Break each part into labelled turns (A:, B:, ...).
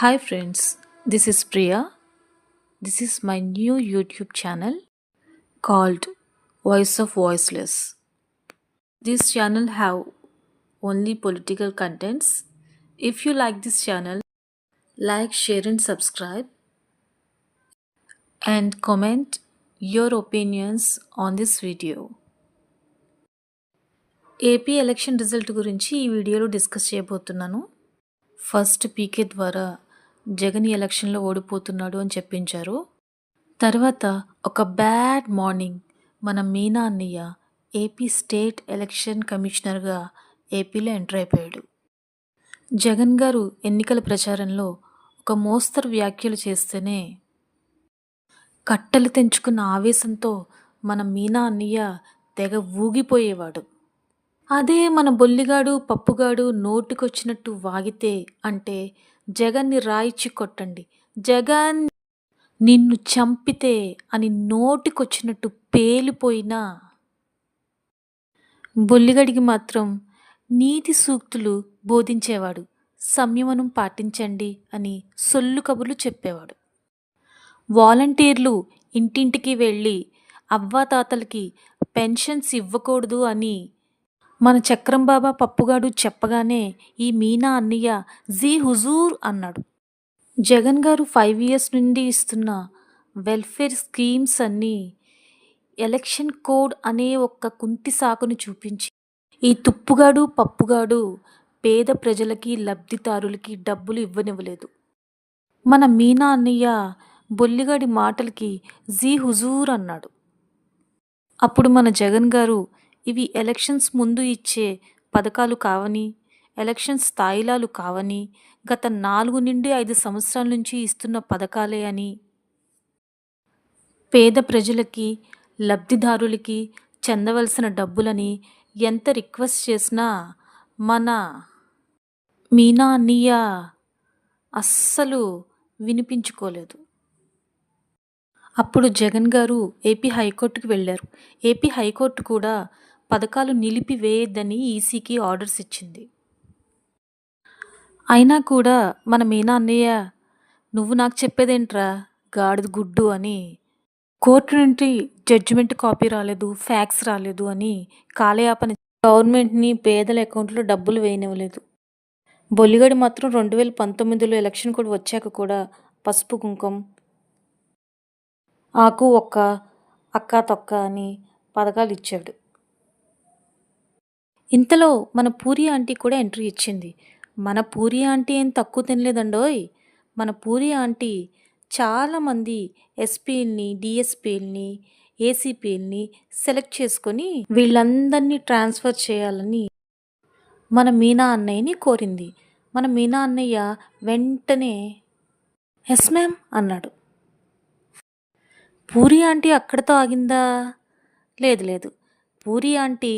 A: Hi friends this is Priya this is my new YouTube channel called voice of voiceless this channel have only political contents if you like this channel like share and subscribe and comment your opinions on this video AP election result గురించి ఈ వీడియోలో discuss చేయబోతున్నాను. First పీకే ద్వారా జగన్ ఎలక్షన్లో ఓడిపోతున్నాడు అని చెప్పించారు. తర్వాత ఒక బ్యాడ్ మార్నింగ్ మన మీనా అన్నయ్య ఏపీ స్టేట్ ఎలక్షన్ కమిషనర్గా ఏపీలో ఎంటర్ అయిపోయాడు. జగన్ గారు ఎన్నికల ప్రచారంలో ఒక మోస్తరు వ్యాఖ్యలు చేస్తేనే కట్టలు తెంచుకున్న ఆవేశంతో మన మీనా అన్నయ్య తెగ ఊగిపోయేవాడు. అదే మన బొల్లిగాడు పప్పుగాడు నోటికొచ్చినట్టు వాగితే అంటే జగన్ని రాయిచి కొట్టండి. జగన్ నిన్ను చంపితే అని నోటికొచ్చినట్టు పేలిపోయినా బొల్లిగడికి మాత్రం నీతి సూక్తులు బోధించేవాడు. సంయమనం పాటించండి అని సొల్లు కబుర్లు చెప్పేవాడు. వాలంటీర్లు ఇంటింటికి వెళ్ళి అవ్వాతాతలకి పెన్షన్స్ ఇవ్వకూడదు అని మన చక్రం బాబా పప్పుగాడు చెప్పగానే ఈ మీనా అన్నయ్య జీ హుజూర్ అన్నాడు. జగన్ గారు ఫైవ్ ఇయర్స్ నుండి ఇస్తున్న వెల్ఫేర్ స్కీమ్స్ అన్నీ ఎలక్షన్ కోడ్ అనే ఒక్క కుంటి సాకును చూపించి ఈ తుప్పుగాడు పప్పుగాడు పేద ప్రజలకి లబ్ధిదారులకి డబ్బులు ఇవ్వనివ్వలేదు. మన మీనా అన్నయ్య బొల్లిగాడి మాటలకి జీ హుజూర్ అన్నాడు. అప్పుడు మన జగన్ గారు ఇవి ఎలక్షన్స్ ముందు ఇచ్చే పథకాలు కావని ఎలక్షన్ స్థాయిలాలు కావని గత నాలుగు నుండి ఐదు సంవత్సరాల నుంచి ఇస్తున్న పథకాలే అని. పేద ప్రజలకి లబ్ధిదారులకి చెందవలసిన డబ్బులని ఎంత రిక్వెస్ట్ చేసినా మన మీనా అన్నయ్య అస్సలు వినిపించుకోలేదు. అప్పుడు జగన్ గారు ఏపీ హైకోర్టుకు వెళ్ళారు. ఏపీ హైకోర్టు కూడా పథకాలు నిలిపివేయద్దని ఈసీకి ఆర్డర్స్ ఇచ్చింది. అయినా కూడా మన మీనా అన్నయ్య నువ్వు నాకు చెప్పేదేంట్రా? గాడిద గుడ్డు అని. కోర్టు నుండి జడ్జిమెంట్ కాపీ రాలేదు ఫ్యాక్స్ రాలేదు అని కాలయాపన గవర్నమెంట్ని పేదల అకౌంట్లో డబ్బులు వేయనివ్వలేదు. బొల్లిగడి మాత్రం రెండు వేల పంతొమ్మిదిలో ఎలక్షన్ కూడా వచ్చాక కూడా పసుపు కుంకుమ ఆకు ఒక్క అక్క తొక్క అని పథకాలు ఇచ్చాడు. ఇంతలో మన పూరి ఆంటీ కూడా ఎంట్రీ ఇచ్చింది. మన పూరి ఆంటీ ఏం తక్కువ తినలేదండోయ్ మన పూరి ఆంటీ చాలామంది ఎస్పీల్ని డిఎస్పీల్ని ఏసీపీల్ని సెలెక్ట్ చేసుకొని వీళ్ళందరినీ ట్రాన్స్ఫర్ చేయాలని మన మీనా అన్నయ్యని కోరింది. మన మీనా అన్నయ్య వెంటనే ఎస్ మ్యామ్ అన్నాడు. పూరి ఆంటీ అక్కడితో ఆగిందా? లేదు లేదు. పూరి ఆంటీ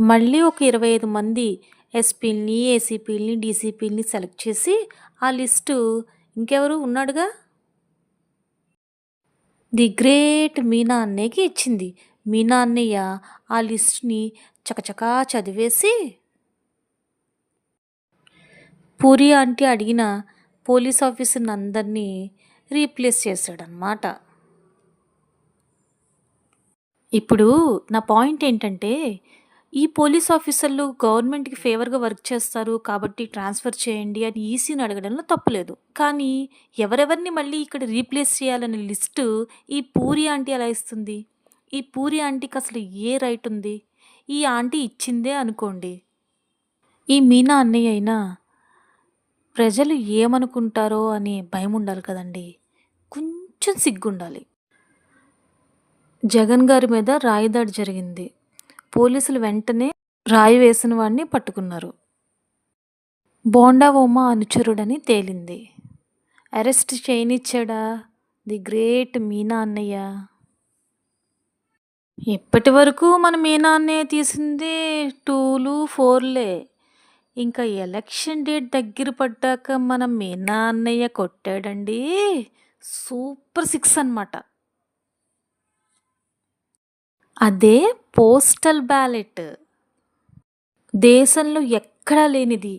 A: మళ్ళీ ఒక ఇరవై ఐదు మంది ఎస్పీల్ని ఏసీపీల్ని డీసీపీల్ని సెలెక్ట్ చేసి ఆ లిస్టు ఇంకెవరు ఉన్నాడుగా? ది గ్రేట్ మీనా అన్నయ్యకి ఇచ్చింది. మీనా అన్నయ్య ఆ లిస్ట్ని చకచకా చదివేసి పూరి ఆంటీ అడిగిన పోలీస్ ఆఫీసర్ని అందరినీ రీప్లేస్ చేశాడనమాట ఇప్పుడు నా పాయింట్ ఏంటంటే ఈ పోలీస్ ఆఫీసర్లు గవర్నమెంట్కి ఫేవర్గా వర్క్ చేస్తారు కాబట్టి ట్రాన్స్ఫర్ చేయండి అని ఈసీని అడగడంలో తప్పులేదు. కానీ ఎవరెవరిని మళ్ళీ ఇక్కడ రీప్లేస్ చేయాలనే లిస్టు ఈ పూరి ఆంటీ ఎలా ఇస్తుంది? ఈ పూరి ఆంటీకి అసలు ఏ రైట్ ఉంది? ఈ ఆంటీ ఇచ్చిందే అనుకోండి. ఈ మీనా అన్నయ్య అయినా ప్రజలు ఏమనుకుంటారో అనే భయం ఉండాలి కదండి. కొంచెం సిగ్గుండాలి. జగన్ గారి మీద రాయిదాడి జరిగింది. పోలీసులు వెంటనే రాయి వేసిన వాడిని పట్టుకున్నారు. బోండా ఉమా అనుచరుడని తేలింది. అరెస్ట్ చేయనిచ్చాడా? ది గ్రేట్ మీనా అన్నయ్య. ఇప్పటి వరకు మన మీనా అన్నయ్య తీసింది టూలు ఫోర్లే? ఇంకా ఎలక్షన్ డేట్ దగ్గర పడ్డాక మన మీనా అన్నయ్య కొట్టాడండి. సూపర్ సిక్స్ అనమాట అదే పోస్టల్ బ్యాలెట్ దేశంలో ఎక్కడా లేనిది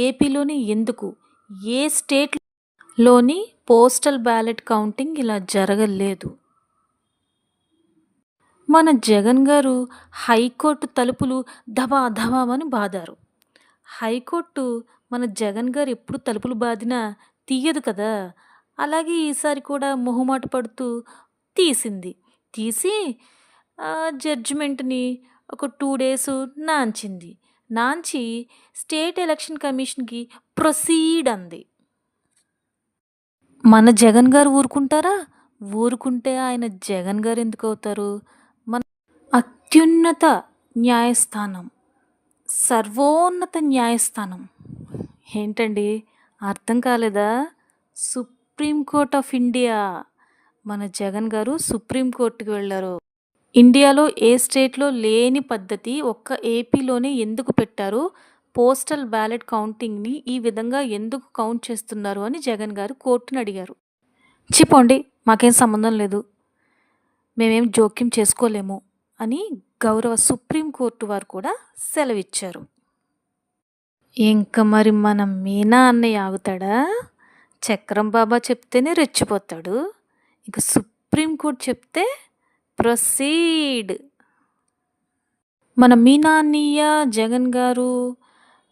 A: ఏపీలోని ఎందుకు ఏ స్టేట్‌లోని పోస్టల్ బ్యాలెట్ కౌంటింగ్ ఇలా జరగలేదు. మన జగన్ గారు హైకోర్టు తలుపులు ధబా ధబామని బాదారు. హైకోర్టు మన జగన్ గారు ఎప్పుడు తలుపులు బాదినా తీయదు కదా! అలాగే ఈసారి కూడా మొహమాట పడుతూ తీసింది. తీసి జడ్జిమెంట్‌ని ఒక టూ డేస్ నాంచింది. నాంచి స్టేట్ ఎలక్షన్ కమిషన్‌కి ప్రొసీడ్ అంది. మన జగన్ గారు ఊరుకుంటారా? ఊరుకుంటే ఆయన జగన్ గారు ఎందుకు అవుతారు మన అత్యున్నత న్యాయస్థానం, సర్వోన్నత న్యాయస్థానం. ఏంటండి అర్థం కాలేదా? Supreme court of India. మన జగన్ గారు సుప్రీం వెళ్ళారు ఇండియాలో ఏ స్టేట్‌లో లేని పద్ధతి ఒక్క ఏపీలోనే ఎందుకు పెట్టారు? పోస్టల్ బ్యాలెట్ కౌంటింగ్‌ని ఈ విధంగా ఎందుకు కౌంట్ చేస్తున్నారు అని జగన్ గారు కోర్టుని అడిగారు. చెప్పండి మాకేం సంబంధం లేదు. మేమేం జోక్యం చేసుకోలేము అని గౌరవ సుప్రీం కోర్టు వారు కూడా సెలవిచ్చారు. ఇంకా మరి మన మీనా అన్నయ్య ఆగుతాడా? చక్రం బాబా చెప్తేనే రెచ్చిపోతాడు. ఇక సుప్రీం కోర్ట్ చెప్తే ప్రొసీడ్. మన మీనాన్నయ్య జగన్ గారు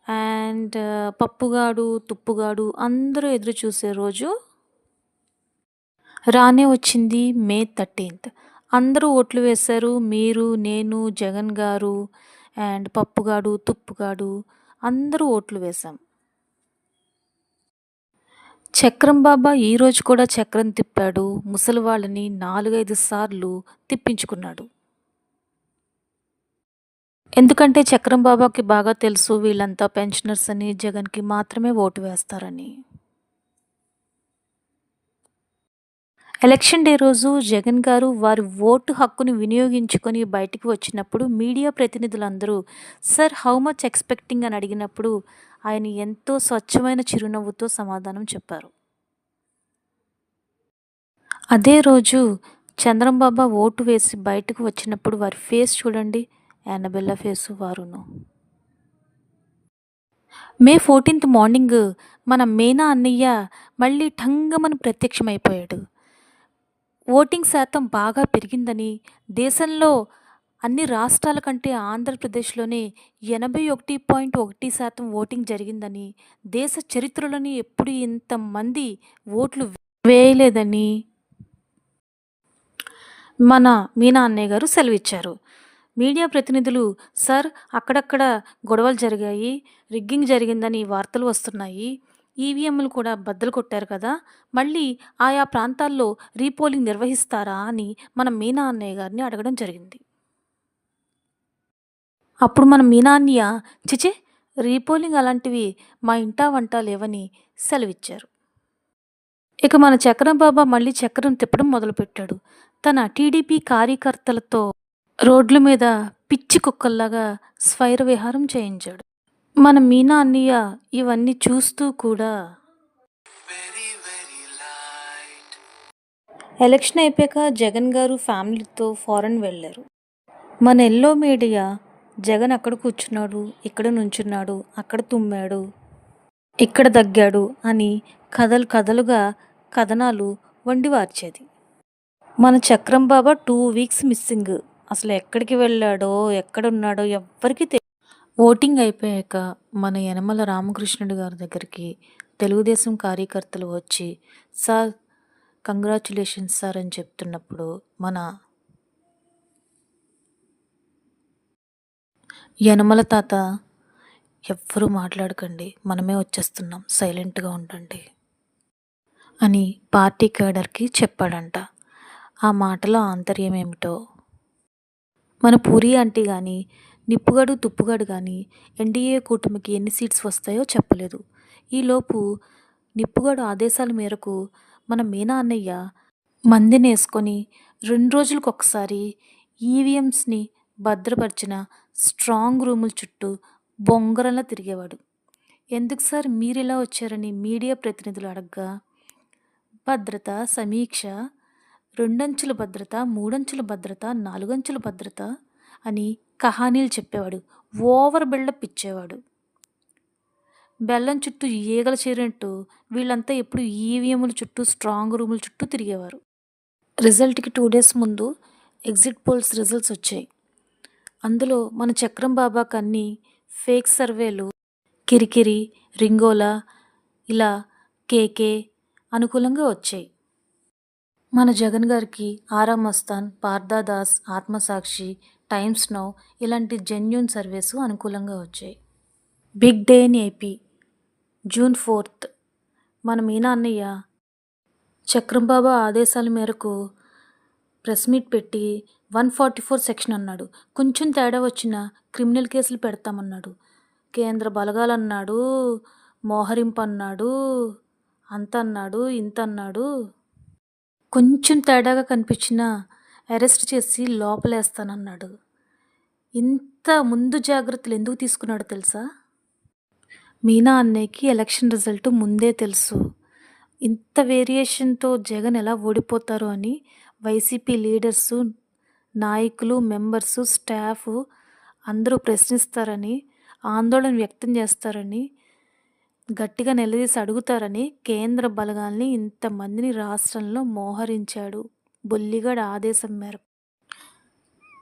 A: అండ్ పప్పుగాడు, తుప్పుగాడు అందరూ ఎదురు చూసే రోజు రానే వచ్చింది మే 13థ్. అందరూ ఓట్లు వేశారు. మీరు, నేను, జగన్ గారు అండ్ పప్పుగాడు, తుప్పుగాడు అందరూ ఓట్లు వేశాం. చక్రం బాబా ఈరోజు కూడా చక్రం తిప్పాడు. ముసలి వాళ్ళని నాలుగైదు సార్లు తిప్పించుకున్నాడు. ఎందుకంటే చక్రం బాబాకి బాగా తెలుసు వీళ్ళంతా పెన్షనర్స్ అని, జగన్‌కి మాత్రమే ఓటు వేస్తారని. ఎలక్షన్ డే రోజు జగన్ గారు వారి ఓటు హక్కుని వినియోగించుకొని బయటికి వచ్చినప్పుడు మీడియా ప్రతినిధులందరూ "సర్ హౌ మచ్ ఎక్స్‌పెక్టింగ్" అని అడిగినప్పుడు ఆయన ఎంతో స్వచ్ఛమైన చిరునవ్వుతో సమాధానం చెప్పారు. అదే రోజు చంద్రంబాబా ఓటు వేసి బయటకు వచ్చినప్పుడు వారి ఫేస్ చూడండి. యానబెల్లా ఫేసు వారును. మే 14థ్ మార్నింగ్ మన మేనా అన్నయ్య మళ్ళీ ఠంగమని ప్రత్యక్షమైపోయాడు. ఓటింగ్ శాతం బాగా పెరిగిందని, దేశంలో అన్ని రాష్ట్రాల కంటే ఆంధ్రప్రదేశ్‌లోనే 81.1% ఓటింగ్ జరిగిందని, దేశ చరిత్రలోని ఎప్పుడు ఇంతమంది ఓట్లు వేయలేదని మన మీనా అన్నయ్య గారు సెలవిచ్చారు. మీడియా ప్రతినిధులు "సర్ అక్కడక్కడ గొడవలు జరిగాయి. రిగ్గింగ్ జరిగిందని వార్తలు వస్తున్నాయి. ఈవీఎంలు కూడా బద్దలు కొట్టారు కదా! మళ్ళీ ఆయా ప్రాంతాల్లో రీపోలింగ్ నిర్వహిస్తారా?" అని మన మీనా అన్నయ్య గారిని అడగడం జరిగింది. అప్పుడు మన మీనాన్య చిచే రీపోలింగ్ అలాంటివి మా ఇంటా వంట లేవని" సెలవిచ్చారు. ఇక మన చక్రం బాబా మళ్ళీ చక్రం తిప్పడం మొదలుపెట్టాడు. తన టీడీపీ కార్యకర్తలతో రోడ్ల మీద పిచ్చి కుక్కల్లాగా స్వైర విహారం చేయించాడు. మన మీనా అన్నయ్య ఇవన్నీ చూస్తూ కూడా ఎలక్షన్ అయిపోయాక జగన్ గారు ఫ్యామిలీతో ఫారెన్ వెళ్ళారు మన ఎల్లో మీడియా జగన్ అక్కడ కూర్చున్నాడు, ఇక్కడ నుంచున్నాడు, అక్కడ తుమ్మాడు, ఇక్కడ దగ్గాడు అని కథలు కథలుగా కథనాలు వండివార్చేది. మన Chakram Baba two weeks missing. అసలు ఎక్కడికి వెళ్ళాడో, ఎక్కడున్నాడో ఎవ్వరికీ తె ఓటింగ్ అయిపోయాక మన యనమల రామకృష్ణుడు గారి దగ్గరికి తెలుగుదేశం కార్యకర్తలు వచ్చి "సార్ కంగ్రాచులేషన్స్ సార్" అని చెప్తున్నప్పుడు మన యనమల తాత "ఎవ్వరూ మాట్లాడకండి. మనమే వచ్చేస్తున్నాం. సైలెంట్‌గా ఉండండి" అని పార్టీ కేడర్‌కి చెప్పాడంట. ఆ మాటలో ఆంతర్యం ఏమిటో మన పూరి ఆంటీ కానీ నిప్పుగడు తుప్పుగడు కానీ ఎన్డీఏ కూటమికి ఎన్ని సీట్స్ వస్తాయో చెప్పలేదు. ఈలోపు నిప్పుగడు ఆదేశాల మేరకు మన మీనా అన్నయ్య మందిని వేసుకొని రెండు రోజులకు ఒకసారి ఈవీఎంస్‌ని భద్రపరిచిన స్ట్రాంగ్ రూముల చుట్టూ బొంగరంలా తిరిగేవాడు. "ఎందుకు సార్ మీరు ఇలా వచ్చారని" మీడియా ప్రతినిధులు అడగ్గా భద్రత సమీక్ష, రెండంచుల భద్రత, మూడంచుల భద్రత, నాలుగంచుల భద్రత అని కహానీలు చెప్పేవాడు. ఓవర్ బిల్డప్ ఇచ్చేవాడు. బెల్లం చుట్టూ ఈగలు చేరినట్టు వీళ్ళంతా ఎప్పుడు ఈవీఎంల చుట్టూ స్ట్రాంగ్ రూముల చుట్టూ తిరిగేవారు రిజల్ట్కి టూ డేస్ ముందు ఎగ్జిట్ పోల్స్ రిజల్ట్స్ వచ్చాయి అందులో మన చక్రం బాబాకు అన్ని ఫేక్ సర్వేలు కిరికిరి రింగోలా ఇలా కేకే అనుకూలంగా వచ్చాయి. మన జగన్ గారికి ఆరా మస్తాన్ పార్దాదాస్ ఆత్మసాక్షి టైమ్స్ నౌ ఇలాంటి జెన్యున్ సర్వేసు అనుకూలంగా వచ్చాయి. Big day in AP June fourth. మన మీనా అన్నయ్య చక్రంబాబా ఆదేశాల మేరకు ప్రెస్ మీట్ పెట్టి వన్ ఫార్టీ ఫోర్ సెక్షన్ అన్నాడు. కొంచెం తేడా వచ్చిన క్రిమినల్ కేసులు పెడతామన్నాడు. కేంద్ర బలగాలన్నాడు మోహరింపు అన్నాడు అంత అన్నాడు ఇంత అన్నాడు కొంచెం తేడాగా కనిపించిన అరెస్ట్ చేసి లోపలేస్తానన్నాడు. ఇంత ముందు జాగ్రత్తలు ఎందుకు తీసుకున్నాడో తెలుసా? మీనా అన్నయ్యకి ఎలక్షన్ రిజల్ట్ ముందే తెలుసు. ఇంత వేరియేషన్తో జగన్ ఎలా ఓడిపోతారో అని వైసీపీ లీడర్సు నాయకులు మెంబర్సు స్టాఫ్ అందరూ ప్రశ్నిస్తారని ఆందోళన వ్యక్తం చేస్తారని గట్టిగా నిలదీసి అడుగుతారని కేంద్ర బలగాల్ని ఇంతమందిని రాష్ట్రంలో మోహరించాడు బొల్లిగడ ఆదేశం మేరకు.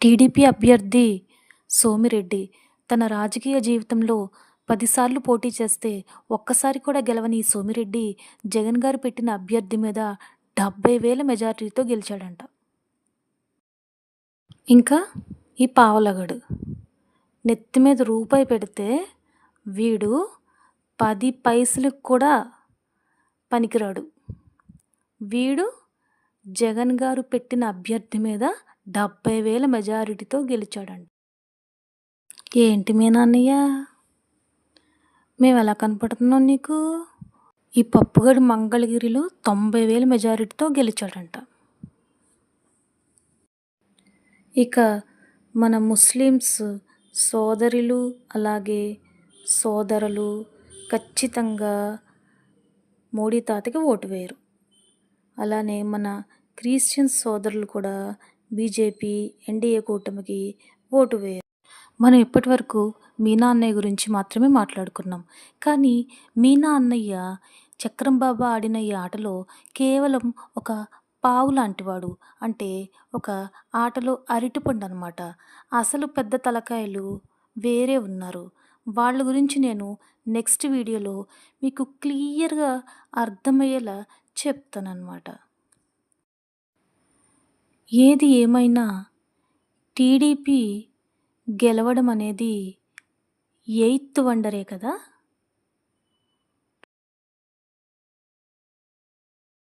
A: టీడీపీ అభ్యర్థి సోమిరెడ్డి తన రాజకీయ జీవితంలో పదిసార్లు పోటీ చేస్తే ఒక్కసారి కూడా గెలవని ఈ సోమిరెడ్డి జగన్ గారు పెట్టిన అభ్యర్థి మీద డెబ్బై వేల మెజారిటీతో గెలిచాడంట. ఇంకా ఈ పావలగడు. నెత్తి మీద రూపాయి పెడితే వీడు పది పైసలకు కూడా పనికిరాడు. వీడు జగన్ గారు పెట్టిన అభ్యర్థి మీద డెబ్బై వేల మెజారిటీతో గెలిచాడండి ఏంటి మీ నాన్నయ్య? మేము ఎలా కనపడుతున్నాం నీకు? ఈ పప్పుగడి మంగళగిరిలో తొంభై వేల మెజారిటీతో గెలిచాడంట. ఇక మన ముస్లిమ్స్ సోదరులు అలాగే సోదరులు ఖచ్చితంగా మోడీ తాతకి ఓటు వేయరు. అలానే మన క్రిస్టియన్ సోదరులు కూడా బీజేపీ ఎన్డీఏ కూటమికి ఓటు వేయరు. మనం ఇప్పటి వరకు మీనా అన్నయ్య గురించి మాత్రమే మాట్లాడుకున్నాం. కానీ మీనా అన్నయ్య చక్రం బాబా ఆడిన ఈ ఆటలో కేవలం ఒక పావు లాంటివాడు అంటే ఒక ఆటలో అరటిపండు అనమాట అసలు పెద్ద తలకాయలు వేరే ఉన్నారు. వాళ్ళ గురించి నేను నెక్స్ట్ వీడియోలో మీకు క్లియర్గా అర్థమయ్యేలా చెప్తానన్నమాట ఏది ఏమైనా టీడీపీ గెలవడం అనేది ఎయిత్ వండరే కదా?